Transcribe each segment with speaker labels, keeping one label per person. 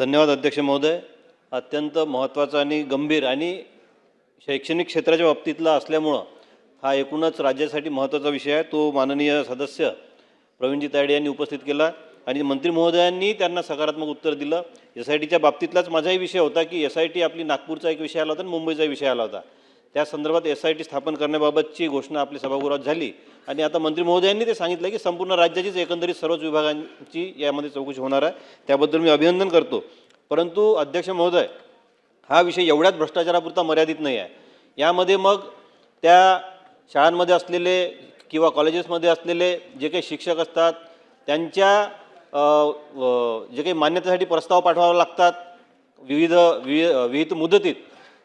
Speaker 1: धन्यवाद अध्यक्ष महोदय. अत्यंत महत्त्वाचा आणि गंभीर आणि शैक्षणिक क्षेत्राच्या बाबतीतला असल्यामुळं हा एकूणच राज्यासाठी महत्त्वाचा विषय आहे. तो माननीय सदस्य प्रवीणजी तायडे यांनी उपस्थित केला आणि मंत्री महोदयांनी त्यांना सकारात्मक उत्तर दिलं. एस आय टीच्या बाबतीतलाच माझाही विषय होता की एस आय टी आपली नागपूरचा एक विषय आला होता आणि मुंबईचा विषय आला होता. त्या संदर्भात एस आय टी स्थापन करण्याबाबतची घोषणा आपल्या सभागृहात झाली. आणि आता मंत्री महोदयांनी ते सांगितलं की संपूर्ण राज्याचीच एकंदरीत सर्वच विभागांची यामध्ये चौकशी होणार आहे. त्याबद्दल मी अभिनंदन करतो. परंतु अध्यक्ष महोदय हा विषय एवढ्याच भ्रष्टाचारापुरता मर्यादित नाही आहे. यामध्ये मग त्या शाळांमध्ये असलेले किंवा कॉलेजेसमध्ये असलेले जे काही शिक्षक असतात त्यांच्या व- जे काही मान्यतेसाठी प्रस्ताव पाठवावे लागतात विविध विवि मुदतीत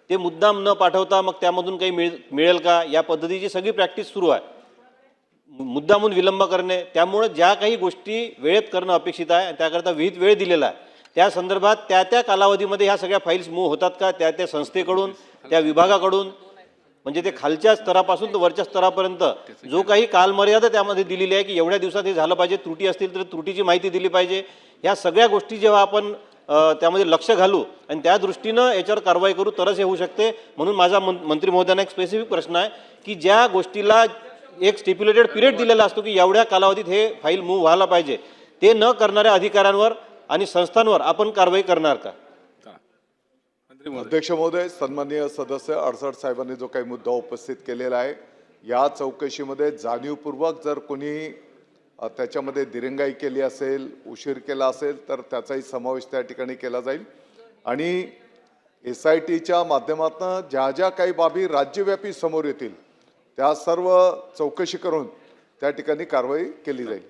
Speaker 1: ते मुद्दाम न पाठवता मग त्यामधून काही मिळ मिळेल का? या पद्धतीची सगळी प्रॅक्टिस सुरू आहे. मुद्दामून विलंब करणे त्यामुळं ज्या काही गोष्टी वेळेत करणं अपेक्षित आहे त्याकरता विहित वेळ दिलेला आहे त्या संदर्भात त्या त्या कालावधीमध्ये ह्या सगळ्या फाईल्स मूव्ह होतात का? त्या त्या संस्थेकडून त्या विभागाकडून म्हणजे ते खालच्या स्तरापासून तर वरच्या स्तरापर्यंत जो काही कालमर्यादा त्यामध्ये दिलेली आहे की एवढ्या दिवसात हे झालं पाहिजे त्रुटी असतील तर त्रुटीची माहिती दिली पाहिजे. ह्या सगळ्या गोष्टी जेव्हा आपण त्यामध्ये लक्ष घालू आणि त्या दृष्टीनं याच्यावर कारवाई करू तरच हे होऊ शकते. म्हणून माझा मं मंत्री महोदयांना एक स्पेसिफिक प्रश्न आहे की ज्या गोष्टीला एक स्टिप्युलेटेड पिरियड दिलेला असतो की एवढ्या कालावधीत हे फाईल मूव्ह व्हायला पाहिजे ते न करणाऱ्या अधिकाऱ्यांवर आणि संस्थांवर आपण कारवाई करणार का?
Speaker 2: अध्यक्ष महोदय सन्माननीय सदस्य अडसड साहेबांनी जो काही मुद्दा उपस्थित केलेला आहे या चौकशीमध्ये जाणीवपूर्वक जर कोणी त्याच्यामध्ये दिरंगाई केली असेल उशीर केला असेल तर त्याचाही समावेश त्या ठिकाणी केला जाईल. आणि एस आय टीच्या माध्यमातून ज्या ज्या काही बाबी राज्यव्यापी समोर येतील त्या सर्व चौकशी करून त्या ठिकाणी कारवाई केली जाईल.